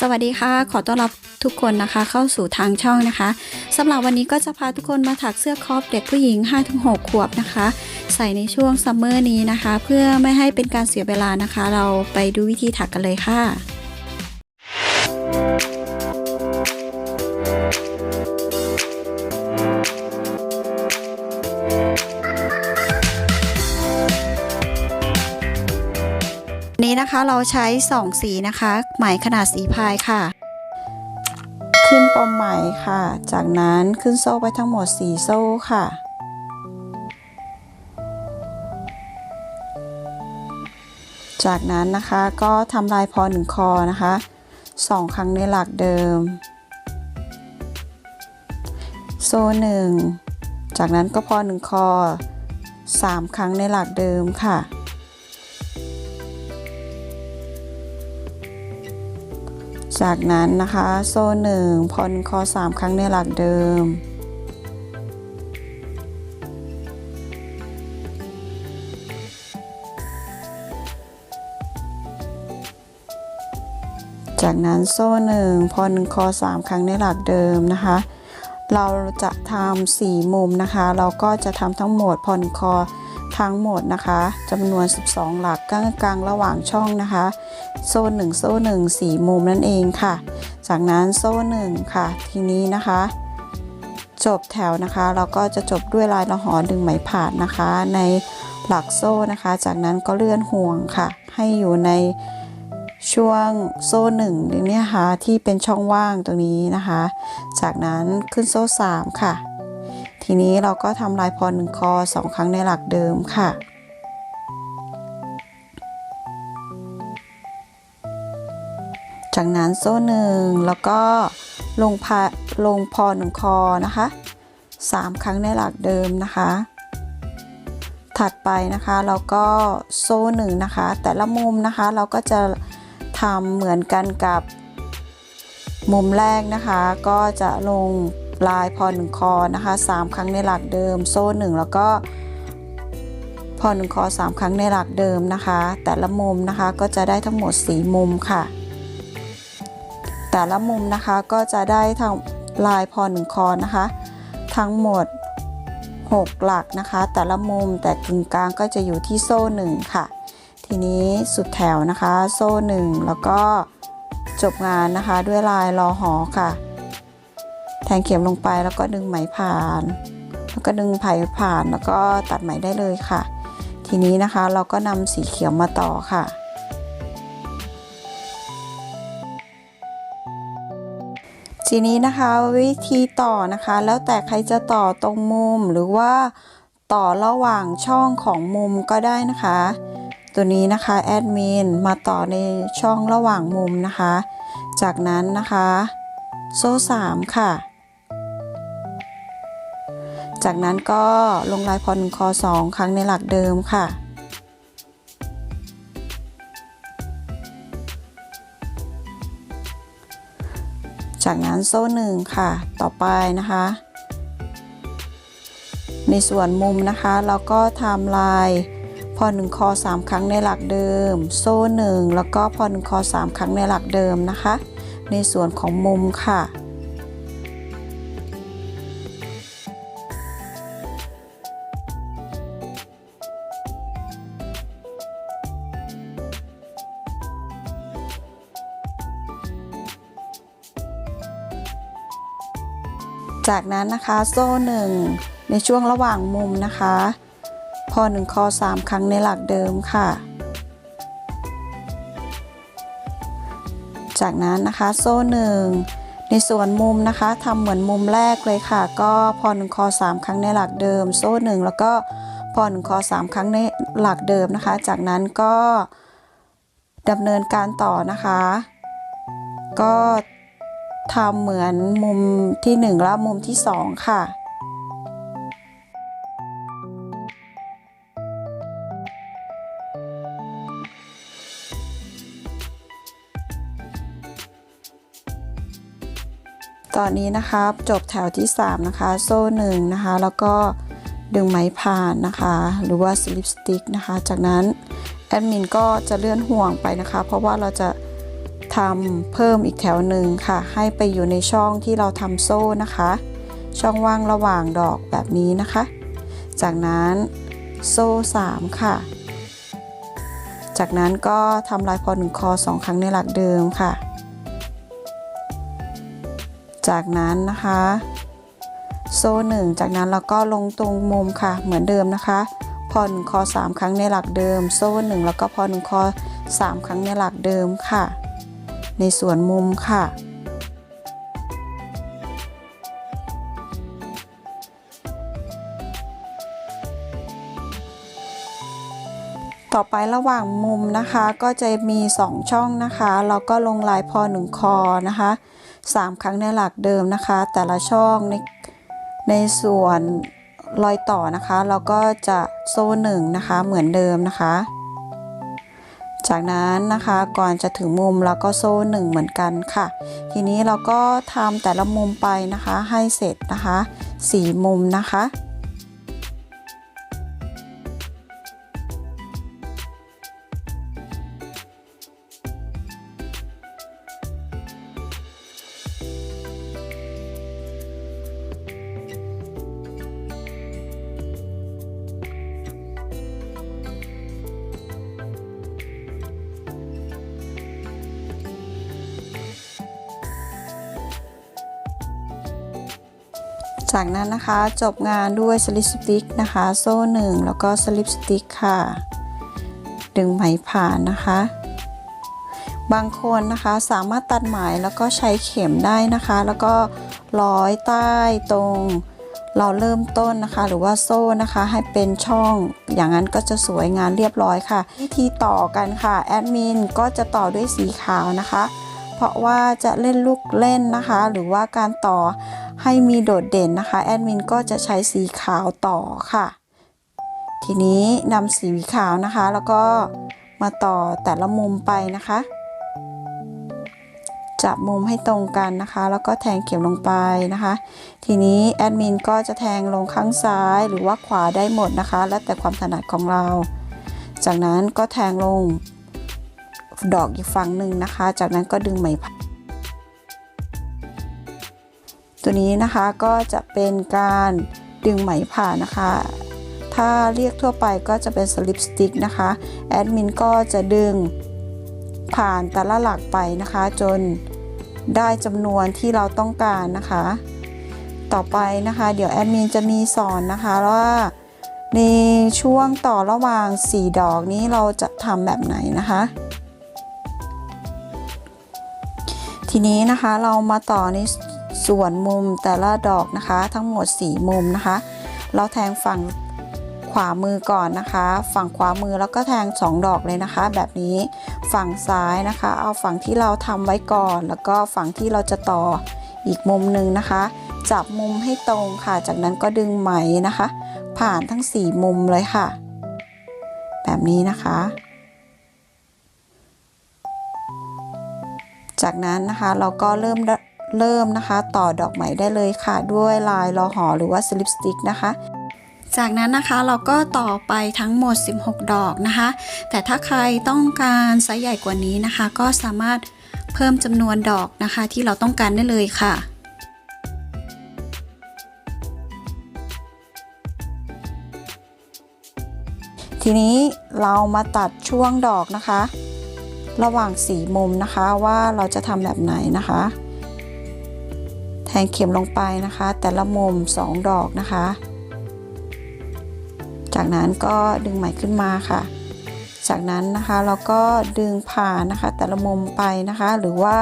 สวัสดีค่ะ ขอต้อนรับทุกคนนะคะ เข้าสู่ทางช่องนะคะสำหรับวันนี้ก็จะพาทุกคนมาถักเสื้อครอปเด็กผู้หญิง 5-6 ขวบนะคะ ใส่ในช่วงซัมเมอร์นี้นะคะ เพื่อไม่ให้เป็นการเสียเวลานะคะ เราไปดูวิธีถักกันเลยค่ะ นะคะ เราใช้ 2 สีนะคะ ไหมขนาดสีพายค่ะ ขึ้นปมไหมค่ะ จากนั้นขึ้นโซ่ไปทั้งหมด 4 โซ่ค่ะจากนั้นนะคะก็ทำลายพอหนึ่งคอนะคะสองครั้งในหลักเดิม โซ่หนึ่งจากนั้นก็พอหนึ่งคอสามครั้งในหลักเดิมค่ะ จากนั้นนะคะโซ่หนึ่งพอนคอสามครั้งในหลักเดิม จากนั้นโซ่หนึ่งพอหนึ่งคอสามครั้งในหลักเดิมนะคะ เราจะทำสี่มุมนะคะ เราก็จะทำทั้งหมดพอนคอ ทั้งหมดนะคะจำนวน 12 หลักกลางกลางระหว่างช่องนะคะ โซ่หนึ่งโซ่หนึ่งสี่มุมนั่นเองค่ะ จากนั้นโซ่หนึ่งค่ะ ทีนี้นะคะ จบแถวนะคะ เราก็จะจบด้วยลายละหอดึงไหมผ่านนะคะ ในหลักโซ่นะคะ จากนั้นก็เลื่อนห่วงค่ะ ให้อยู่ในช่วงโซ่หนึ่งเนี่ยค่ะที่เป็นช่องว่างตรงนี้นะคะ จากนั้นขึ้นโซ่สามค่ะ ทีนี้เราก็ทำลายพอหนึ่งคอสองครั้งในหลักเดิมค่ะ จากนั้นโซ่หนึ่งแล้วก็ลงพาลงพอหนึ่งคอนะคะสามครั้งในหลักเดิมนะคะ ถัดไปนะคะเราก็โซ่หนึ่งนะคะ แต่ละมุมนะคะเราก็จะทำเหมือนกันกับมุมแรกนะคะ ก็จะลง ลายพอหนึ่งคอนะคะสามครั้งในหลักเดิม โซ่หนึ่งแล้วก็พอหนึ่งคอสามครั้งในหลักเดิมนะคะ แต่ละมุมนะคะก็จะได้ทั้งหมดสีมุมค่ะ แต่ละมุมนะคะก็จะได้ทั้งลายพอหนึ่งคอนะคะ ทั้งหมด 6 หลักนะคะ แต่ละมุมแต่กึ่งกลางก็จะอยู่ที่โซ่หนึ่งค่ะ ทีนี้สุดแถวนะคะ โซ่หนึ่งแล้วก็จบงานนะคะด้วยลายรอหอค่ะ แทงเข็มลงไปแล้วก็ดึงไหมผ่าน แล้วก็ดึงไผ่ผ่านแล้วก็ตัดไหมได้เลยค่ะ ทีนี้นะคะเราก็นำสีเขียวมาต่อค่ะ ทีนี้นะคะวิธีต่อนะคะ แล้วแต่ใครจะต่อตรงมุมหรือว่าต่อระหว่างช่องของมุมก็ได้นะคะ ตัวนี้นะคะแอดมินมาต่อในช่องระหว่างมุมนะคะ จากนั้นนะคะ โซ่3ค่ะ จากนั้นก็ลงลายพอหนึ่งคอ2ครั้งในหลักเดิมค่ะ จากนั้นโซ่หนึ่งค่ะ ต่อไปนะคะ ในส่วนมุมนะคะเราก็ทำลายพอหนึ่งคอสามครั้งในหลักเดิม โซ่หนึ่งแล้วก็พอหนึ่งคอสามครั้งในหลักเดิมนะคะ ในส่วนของมุมค่ะ จากนั้นนะคะโซ่หนึ่งในช่วงระหว่างมุมนะคะ พอหนึ่งคอสามครั้งในหลักเดิมค่ะ จากนั้นนะคะโซ่หนึ่งในส่วนมุมนะคะทำเหมือนมุมแรกเลยค่ะ ก็พอหนึ่งคอสามครั้งในหลักเดิม โซ่หนึ่งแล้วก็พอหนึ่งคอสามครั้งในหลักเดิมนะคะ จากนั้นก็ดำเนินการต่อนะคะ ก็ ทำเหมือนมุมที่ 1 และมุมที่ 2 ค่ะ ตอนนี้นะคะจบแถวที่ 3 นะคะ โซ่หนึ่งนะคะ แล้วก็ดึงไหมผ่านนะคะ หรือว่าสลิปสติ๊กนะคะ จากนั้นแอดมินก็จะเลื่อนห่วงไปนะคะ เพราะว่าเราจะ ทำเพิ่มอีกแถวหนึ่งค่ะ ให้ไปอยู่ในช่องที่เราทำโซ่นะคะ ช่องว่างระหว่างดอกแบบนี้นะคะ จากนั้นโซ่ 3 ค่ะ จากนั้นก็ทำลายพอหนึ่งคอสองครั้งในหลักเดิมค่ะ จากนั้นนะคะ โซ่หนึ่งจากนั้นเราก็ลงตรงมุมค่ะ เหมือนเดิมนะคะพอหนึ่งคอสามครั้งในหลักเดิม โซ่หนึ่งแล้วก็พอหนึ่งคอสามครั้งในหลักเดิมค่ะ ในส่วนมุมค่ะ ต่อไประหว่างมุมนะคะก็จะมี 2 ช่องนะคะเราก็ลงลายพอหนึ่งคอนะคะ 3 ครั้งในหลักเดิมนะคะ แต่ละช่องในในส่วนรอยต่อนะคะ เราก็จะโซ่หนึ่งนะคะเหมือนเดิมนะคะ จากนั้นนะคะก่อนจะถึงมุมเราก็โซ่หนึ่งเหมือนกันค่ะ ทีนี้เราก็ทำแต่ละมุมไปนะคะให้เสร็จนะคะสี่มุมนะคะ จากนั้นนะคะจบงานด้วยสลิปสติกนะคะ โซ่หนึ่งแล้วก็สลิปสติกค่ะ ดึงไหมผ่านนะคะ บางคนนะคะสามารถตัดไหมแล้วก็ใช้เข็มได้นะคะ แล้วก็ร้อยใต้ตรง เราเริ่มต้นนะคะ หรือว่าโซ่นะคะ ให้เป็นช่อง อย่างนั้นก็จะสวยงานเรียบร้อยค่ะ วิธีต่อกันค่ะแอดมินก็จะต่อด้วยสีขาวนะคะ เพราะว่าจะเล่นลูกเล่นนะคะ หรือว่าการต่อ ให้มีโดดเด่นนะคะ แอดมินก็จะใช้สีขาวต่อค่ะ ทีนี้นำสีขาวนะคะ แล้วก็มาต่อแต่ละมุมไปนะคะ จับมุมให้ตรงกันนะคะ แล้วก็แทงเข็มลงไปนะคะ ทีนี้แอดมินก็จะแทงลงข้างซ้ายหรือว่าขวาได้หมดนะคะ แล้วแต่ความถนัดของเรา จากนั้นก็แทงลงดอกอีกฝั่งหนึ่งนะคะ จากนั้นก็ดึงไหม ตัวนี้นะคะก็จะเป็นการดึงไหมผ่านนะคะ ถ้าเรียกทั่วไปก็จะเป็นสลิปสติกนะคะแอดมินก็จะดึงผ่านแต่ละหลักไปนะคะ จนได้จำนวนที่เราต้องการนะคะ ต่อไปนะคะ เดี๋ยวแอดมินจะมีสอนนะคะว่าในช่วงต่อระหว่าง 4 ดอกนี้เราจะทำแบบไหนนะคะ ทีนี้นะคะเรามาต่อใน ส่วนมุมแต่ละดอกนะคะ ทั้งหมด 4 มุมนะคะ เราแทงฝั่งขวามือก่อนนะคะ ฝั่งขวามือแล้วก็แทง 2 ดอกเลยนะคะ แบบนี้ฝั่งซ้ายนะคะ เอาฝั่งที่เราทำไว้ก่อน แล้วก็ฝั่งที่เราจะต่ออีกมุมหนึ่งนะคะ จับมุมให้ตรงค่ะ จากนั้นก็ดึงไหมนะคะ ผ่านทั้ง 4 มุมเลยค่ะ แบบนี้นะคะ จากนั้นนะคะเราก็เริ่ม เริ่มนะคะ ต่อดอกไหมได้เลยค่ะ ด้วยลายลอหอหรือว่าสลิปสติกนะคะจากนั้นนะคะเราก็ต่อไปทั้งหมด 16 ดอกนะคะ แต่ถ้าใครต้องการไซส์ใหญ่กว่านี้นะคะ ก็สามารถเพิ่มจำนวนดอกนะคะ ที่เราต้องการได้เลยค่ะ ทีนี้เรามาตัดช่วงดอกนะคะ ระหว่างสีมุมนะคะว่าเราจะทำแบบไหนนะคะแท งเข็มลงไปนะคะ แต่ละมุม 2 ดอกนะคะ จากนั้นก็ดึงไหมขึ้นมาค่ะ จากนั้นนะคะเราก็ดึงผ่านนะคะ แต่ละมุมไปนะคะ หรือว่า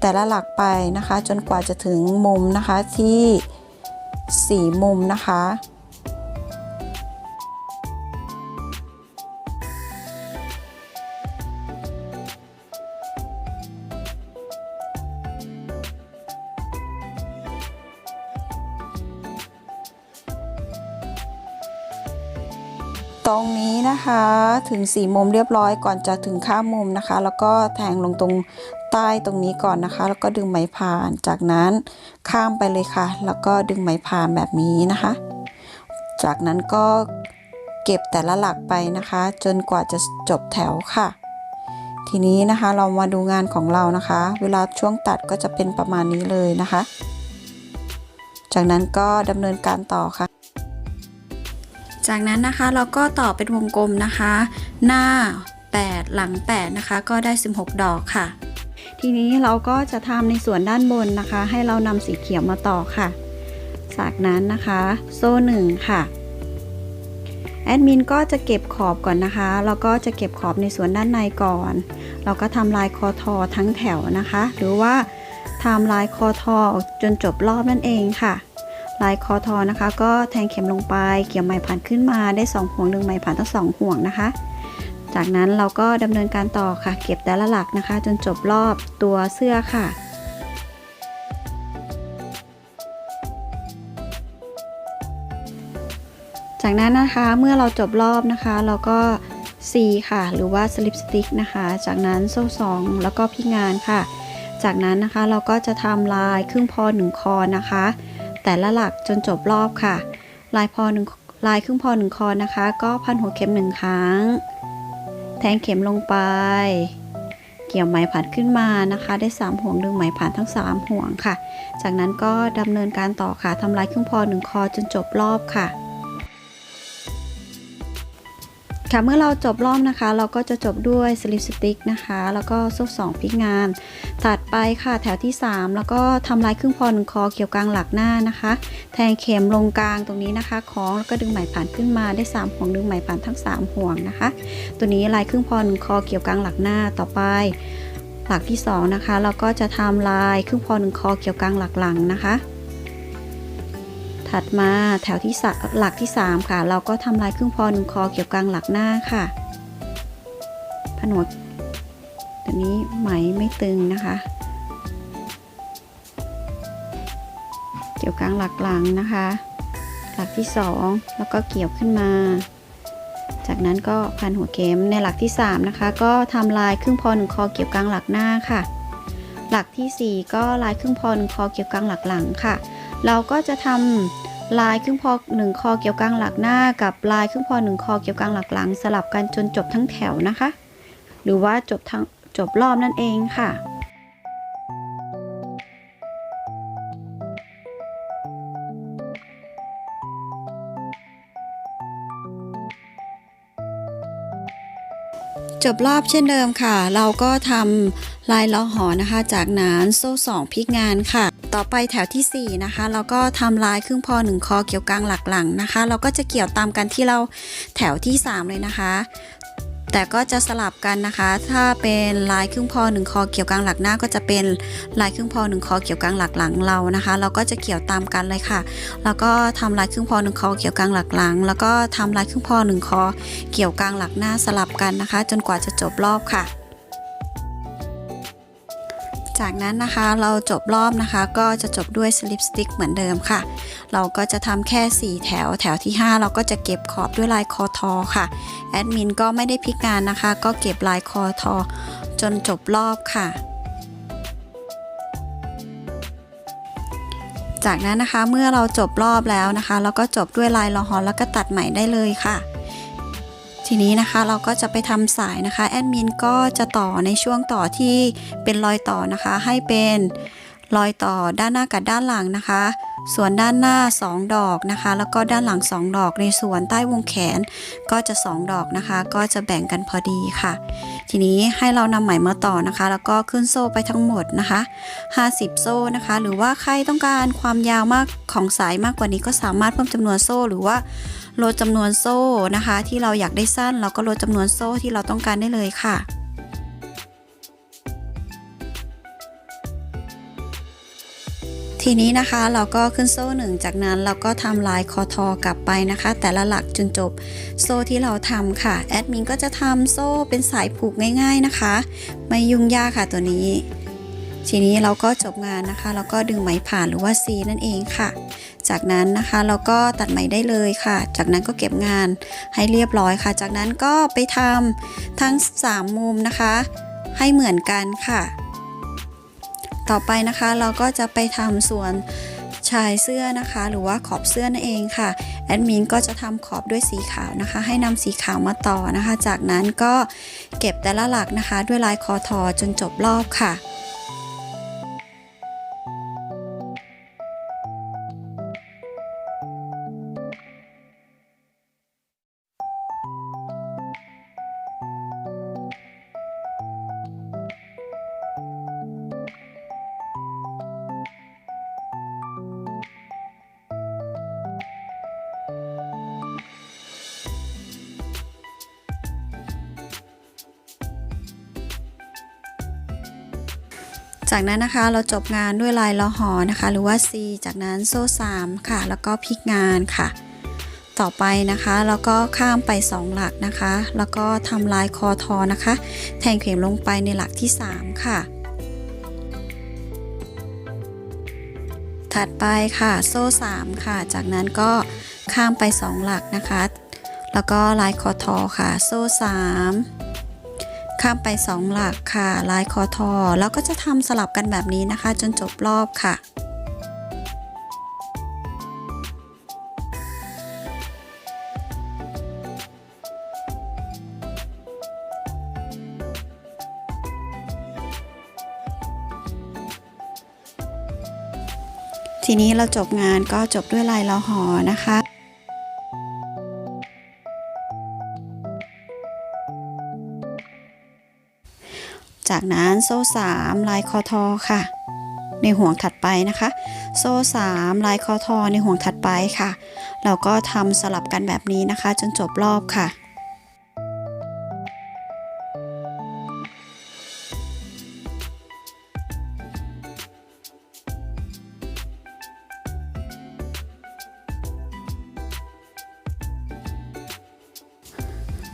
แต่ละหลักไปนะคะ จนกว่าจะถึงมุมนะคะที่ 4 มุมนะคะ ตรงนี้นะคะถึงสี่มุมเรียบร้อยก่อนจะถึงข้ามมุมนะคะ แล้วก็แทงลงตรงใต้ตรงนี้ก่อนนะคะ แล้วก็ดึงไหมผ่าน จากนั้นข้ามไปเลยค่ะ แล้วก็ดึงไหมผ่านแบบนี้นะคะ จากนั้นก็เก็บแต่ละหลักไปนะคะ จนกว่าจะจบแถวค่ะททีนี้นะคะเรามาดูงานของเรานะคะ เวลาช่วงตัดก็จะเป็นประมาณนี้เลยนะคะ จากนั้นก็ดำเนินการต่อค่ะ จากนั้นนะคะเราก็ต่อเป็นวงกลมนะคะ หน้า 8 หลัง 8 นะคะ ก็ได้ 16 ดอกค่ะ ทีนี้เราก็จะทำในส่วนด้านบนนะคะ ให้เรานำสีเขียวมาต่อค่ะ จากนั้นนะคะโซ่หนึ่งค่ะแอดมินก็จะเก็บขอบก่อนนะคะ แล้วก็จะเก็บขอบในส่วนด้านในก่อน เราก็ทำลายคอทอทั้งแถวนะคะ หรือว่าทำลายคอทอจนจบรอบนั่นเองค่ะ ลายคอทอนะคะ ก็แทงเข็มลงไป เกี่ยวไหมผ่านขึ้นมาได้ 2 ห่วงดึงไหมผ่านทั้งสองห่วงนะคะ จากนั้นเราก็ดำเนินการต่อค่ะ เก็บแต่ละหลักนะคะ จนจบรอบตัวเสื้อค่ะจากนั้นนะคะเมื่อเราจบรอบนะคะ เราก็ C ค่ะ หรือว่าสลิปสติ๊กนะคะ จากนั้นโซ่สองแล้วก็พี่งานค่ะ จากนั้นนะคะเราก็จะทำลายครึ่งพอหนึ่งคอนะคะ แต่ละหลักจนจบรอบค่ะ ลายพอหนึ่งลายครึ่งพอหนึ่งคอนะคะ ก็พันหัวเข็มหนึ่งครั้ง แทงเข็มลงไป เกี่ยวไหมผ่านขึ้นมานะคะ ได้ 3 ห่วงดึงไหมผ่านทั้ง 3 ห่วงค่ะ จากนั้นก็ดำเนินการต่อค่ะทำลายครึ่งพอหนึ่งคอจนจบรอบค่ะ ค่ะเมื่อเราจบรอบนะคะ เราก็จะจบด้วยสลิปสติ๊กนะคะ แล้วก็โซ่สองพลิกงาน ถัดไปค่ะแถวที่ 3 แล้วก็ทำลายครึ่งพอหนึ่งคอเกี่ยวกลางหลักหน้านะคะ แทงเข็มลงกลางตรงนี้นะคะคล้องแล้วก็ดึงไหมผ่านขึ้นมาได้ 3 ห่วงดึงไหมผ่านทั้ง 3 ห่วงนะคะ ตัวนี้ลายครึ่งพอหนึ่งคอเกี่ยวกลางหลักหน้าต่อไปหลักที่ 2 นะคะ เราก็จะทำลายครึ่งพอหนึ่งคอเกี่ยวกลางหลักหลังนะคะ ถัดมาแถวที่สะหลักที่ 3 ค่ะ เราก็ทำลายครึ่งพอหนึ่งคอเกี่ยวกลางหลักหน้าค่ะ ผนวกตัวนี้ไหมไม่ตึงนะคะ เกี่ยวกลางหลักหลังนะคะ หลักที่ 2 แล้วก็เกี่ยวขึ้นมา จากนั้นก็พันหัวเข็มในหลักที่ 3 นะคะ ก็ทำลายครึ่งพอหนึ่งคอเกี่ยวกลางหลักหน้าค่ะ หลักทีสี่4 ก็ลายครึ่งพอหนึ่งคอเกี่ยวกลางหลักหลังค่ะ เราก็จะทำลายครึ่งพอหนึ่งคอเกี่ยวกลางหลักหน้า กับลายครึ่งพอหนึ่งคอเกี่ยวกลางหลักหลัง สลับกันจนจบทั้งแถวนะคะ หรือว่าจบทั้งจบรอบนั่นเองค่ะ จบรอบเช่นเดิมค่ะ เราก็ทำลายล้อหอนะคะ จากนั้นโซ่สองพลิกงานค่ะ ต่อไปแถวทีสี่ 4 นะคะ เราก็ทำลายครึ่งพอหนึ่งคอเกี่ยวกลางหลักหลังนะคะ เราก็จะเกี่ยวตามกันที่เราแถวที่ 3 เลยนะคะ แต่ก็จะสลับกันนะคะ ถ้าเป็นลายครึ่งพอหนึ่งคอเกี่ยวกลางหลักหน้าก็จะเป็นลายครึ่งพอหนึ่งคอเกี่ยวกลางหลักหลังเรานะคะ เราก็จะเกี่ยวตามกันเลยค่ะ แล้วก็ทำลายครึ่งพอหนึ่งคอเกี่ยวกลางหลักหลัง แล้วก็ทำลายครึ่งพอหนึ่งคอเกี่ยวกลางหลักหน้าสลับกันนะคะ จนกว่าจะจบรอบค่ะ จากนั้นนะคะเราจบรอบนะคะก็จะจบด้วยสลิปสติ๊กเหมือนเดิมค่ะ เราก็จะทำแค่ 4 แถวแถวที่ 5 เราก็จะเก็บขอบด้วยลายคอทอค่ะแอดมินก็ไม่ได้พลิกงานนะคะ ก็เก็บลายคอทอจนจบรอบค่ะจากนั้นนะคะเมื่อเราจบรอบแล้วนะคะ เราก็จบด้วยลายลอฮอนแล้วก็ตัดใหม่ได้เลยค่ะ ทีนี้นะคะเราก็จะไปทำสายนะคะแอดมินก็จะต่อในช่วงต่อที่เป็นรอยต่อนะคะ ให้เป็นรอยต่อด้านหน้ากับด้านหลังนะคะ ส่วนด้านหน้า 2 ดอกนะคะ แล้วก็ด้านหลัง 2 ดอกในส่วนใต้วงแขนก็จะ 2 ดอกนะคะ ก็จะแบ่งกันพอดีค่ะ ทีนี้ให้เรานำไหมมาต่อนะคะ แล้วก็ขึ้นโซ่ไปทั้งหมดนะคะ 50 โซ่นะคะ หรือว่าใครต้องการความยาวมากของสายมากกว่านี้ก็สามารถเพิ่มจำนวนโซ่หรือว่า ลดจำนวนโซ่นะคะ ที่เราอยากได้สั้นเราก็ลดจำนวนโซ่ที่เราต้องการได้เลยค่ะทีนี้นะคะเราก็ขึ้นโซ่หนึ่งจากนั้นเราก็ทำลายคอทอกลับไปนะคะ แต่ละหลักจนจบโซ่ที่เราทำค่ะแอดมินก็จะทำโซ่เป็นสายผูกง่าย ๆนะคะ ไม่ยุ่งยากค่ะตัวนี้ ทีนี้เราก็จบงานนะคะ แล้วก็ดึงไหมผ่านหรือว่า C นั่นเองค่ะ จากนั้นนะคะเราก็ตัดไหมได้เลยค่ะ จากนั้นก็เก็บงานให้เรียบร้อยค่ะ จากนั้นก็ไปทำทั้ง 3 มุมนะคะ ให้เหมือนกันค่ะ ต่อไปนะคะเราก็จะไปทำส่วนชายเสื้อนะคะ หรือว่าขอบเสื้อนั่นเองค่ะแแอดมินก็จะทำขอบด้วยสีขาวนะคะ ให้นำสีขาวมาต่อนะคะ จากนั้นก็เก็บแต่ละหลักนะคะ ด้วยลายคอทอจนจบรอบค่ะ จากนั้นนะคะเราจบงานด้วยลายลอหอนะคะ หรือว่า C จากนั้นโซ่3ค่ะ แล้วก็พลิกงานค่ะ ต่อไปนะคะเราก็ข้ามไป 2 หลักนะคะ แล้วก็ทำลายคอทอนะคะ แทงเข็มลงไปในหลักที่ 3 ค่ะ ถัดไปค่ะโซ่3ค่ะ จากนั้นก็ข้ามไป 2 หลักนะคะ แล้วก็ลายคอทอค่ะ โซ่3 ข้ามไป 2 หลักค่ะ ลายคอทอ แล้วก็จะทำสลับกันแบบนี้นะคะ จนจบรอบค่ะทีนี้เราจบงานก็จบด้วยลายลอหอนะคะ จากนั้นโซ่3ลายคอทอค่ะ ในห่วงถัดไปนะคะ โซ่3ลายคอทอในห่วงถัดไปค่ะ เราก็ทำสลับกันแบบนี้นะคะ จนจบรอบค่ะ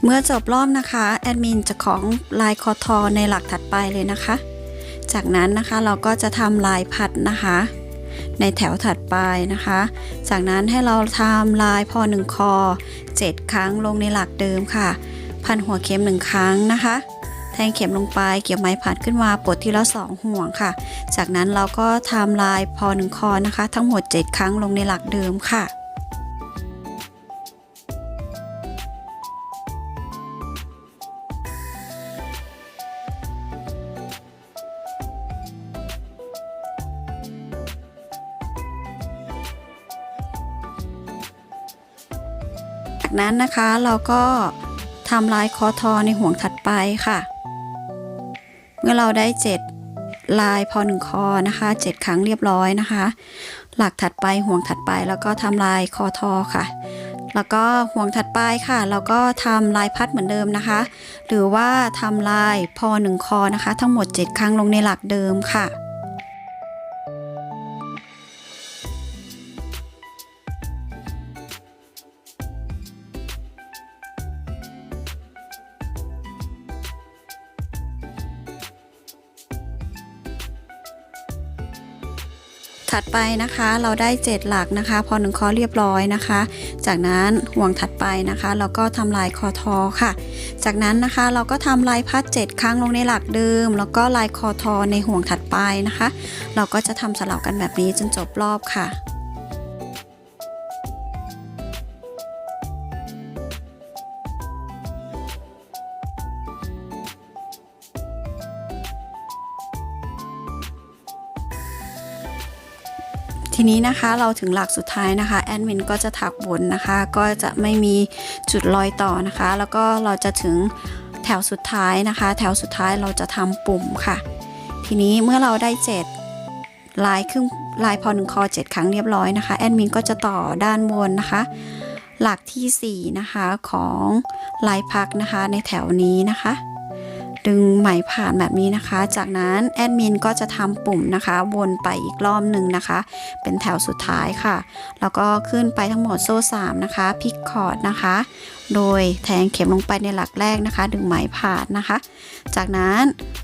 เมื่อจบรอบนะคะแอดมินจะของลายคอทอในหลักถัดไปเลยนะคะ จากนั้นนะคะเราก็จะทำลายพัดนะคะ ในแถวถัดไปนะคะ จากนั้นให้เราทำลายพอหนึ่งคอ 7 ครั้งลงในหลักเดิมค่ะ พันหัวเข็มหนึ่งครั้งนะคะ แทงเข็มลงไปเกี่ยวไม้ผัดขึ้นมาปลดทีละสองห่วงค่ะ จากนั้นเราก็ทำลายพอหนึ่งคอนะคะ ทั้งหมด 7 ครั้งลงในหลักเดิมค่ะ จากนั้นนะคะเราก็ทำลายคอทอในห่วงถัดไปค่ะ เมื่อเราได้ 7 ลายพอหนึ่งคอนะคะ 7 ครั้งเรียบร้อยนะคะ หลักถัดไปห่วงถัดไปแล้วก็ทำลายคอทอค่ะ แล้วก็ห่วงถัดไปค่ะ เราก็ทำลายพัดเหมือนเดิมนะคะ หรือว่าทำลายพอหนึ่งคอนะคะ ทั้งหมด 7 ครั้งลงในหลักเดิมค่ะ ถัดไปนะคะเราได้ 7 หลักนะคะพอหนึ่งคอเรียบร้อยนะคะ จากนั้นห่วงถัดไปนะคะ เราก็ทำลายคอทอค่ะ จากนั้นนะคะเราก็ทำลายพัด 7 ครั้งลงในหลักเดิม แล้วก็ลายคอทอในห่วงถัดไปนะคะ เราก็จะทำสลับกันแบบนี้จนจบรอบค่ะ นี้นะคะเราถึงหลักสุดท้ายนะคะแอดมินก็จะถักบนนะคะ ก็จะไม่มีจุดรอยต่อนะคะ แล้วก็เราจะถึงแถวสุดท้ายนะคะ แถวสุดท้ายเราจะทำปุ่มค่ะ ทีนี้เมื่อเราได้ 7 ลายครึ่งลายพอหนึ่งคอ 7 ครั้งเรียบร้อยนะคะแอดมินก็จะต่อด้านบนนะคะ หลักทีสี่4 นะคะของลายพักนะคะในแถวนี้นะคะ ดึงไหมผ่านแบบนี้นะคะ จากนั้นแอดมินก็จะทำปุ่มนะคะ วนไปอีกรอบหนึ่งนะคะ เป็นแถวสุดท้ายค่ะ แล้วก็ขึ้นไปทั้งหมดโซ่ 3 นะคะพิกคอร์ดนะคะ โดยแทงเข็มลงไปในหลักแรกนะคะ ดึงไหมผ่านนะคะ จากนั้น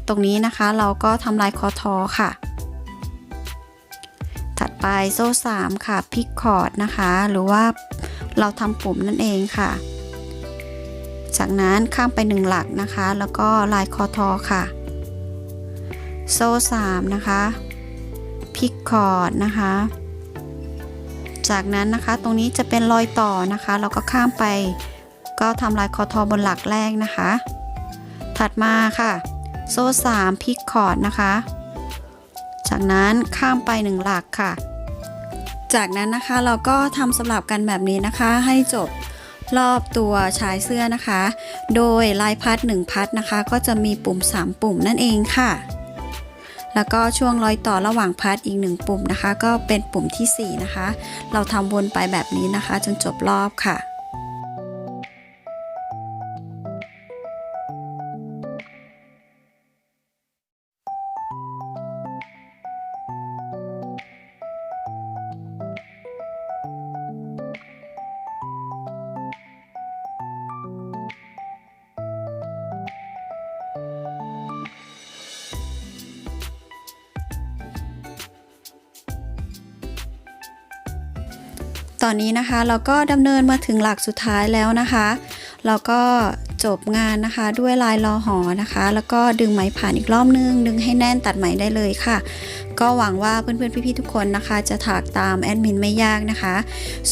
ตรงนี้นะคะเราก็ทำลายคอทอค่ะถัดไปโซ่ 3 ค่ะพิกคอร์ดนะคะ หรือว่าเราทำปุ่มนั่นเองค่ะ จากนั้นข้ามไปหนึ่งหลักนะคะ แล้วก็ลายคอทอค่ะ โซ่3นะคะพลิกคอร์ดนะคะ จากนั้นนะคะตรงนี้จะเป็นรอยต่อนะคะ เราก็ข้ามไป ก็ทำลายคอทอบนหลักแรกนะคะ ถัดมาค่ะ โซ่3พลิกคอร์ดนะคะ จากนั้นข้ามไป 1 หลักค่ะ จากนั้นนะคะเราก็ทำสลับกันแบบนี้นะคะให้จบ รอบตัวชายเสื้อนะคะ โดยลายพัด 1 พัดนะคะ ก็จะมีปุ่ม 3 ปุ่มนั่นเองค่ะ แล้วก็ช่วงรอยต่อระหว่างพัดอีก 1 ปุ่มนะคะ ก็เป็นปุ่มทีสี่4 นะคะ เราทำวนไปแบบนี้นะคะ จนจบรอบค่ะ อนนี้นะคะ เราก็ดำเนินมาถึงหลักสุดท้ายแล้วนะคะ เราก็จบงานนะคะด้วยลายลอหอนะคะ แล้วก็ดึงไหมผ่านอีกรอบนึง ดึงให้แน่นตัดไหมได้เลยค่ะ ก็หวังว่าเพื่อนๆพี่ๆทุกคนนะคะ จะถักตามแอดมินไม่ยากนะคะ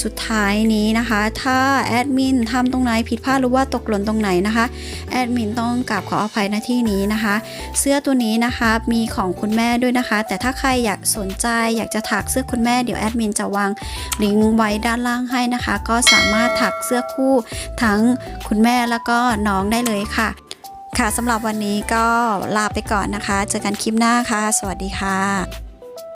สุดท้ายนี้นะคะ ถ้าแอดมินทำตรงไหนผิดพลาดหรือว่าตกหล่นตรงไหนนะคะแอดมินต้องกราบขออภัยหน้าที่นี้นะคะ เสื้อตัวนี้นะคะมีของคุณแม่ด้วยนะคะ แต่ถ้าใครอยากสนใจอยากจะถักเสื้อคุณแม่เดี๋ยวแอดมินจะวางลิงก์ไว้ด้านล่างให้นะคะ ก็สามารถถักเสื้อคู่ทั้งคุณแม่แล้วก็น้องได้เลยค่ะ ค่ะสำหรับวันนี้ก็ลาไปก่อนนะคะ เจอกันคลิปหน้าค่ะ สวัสดีค่ะ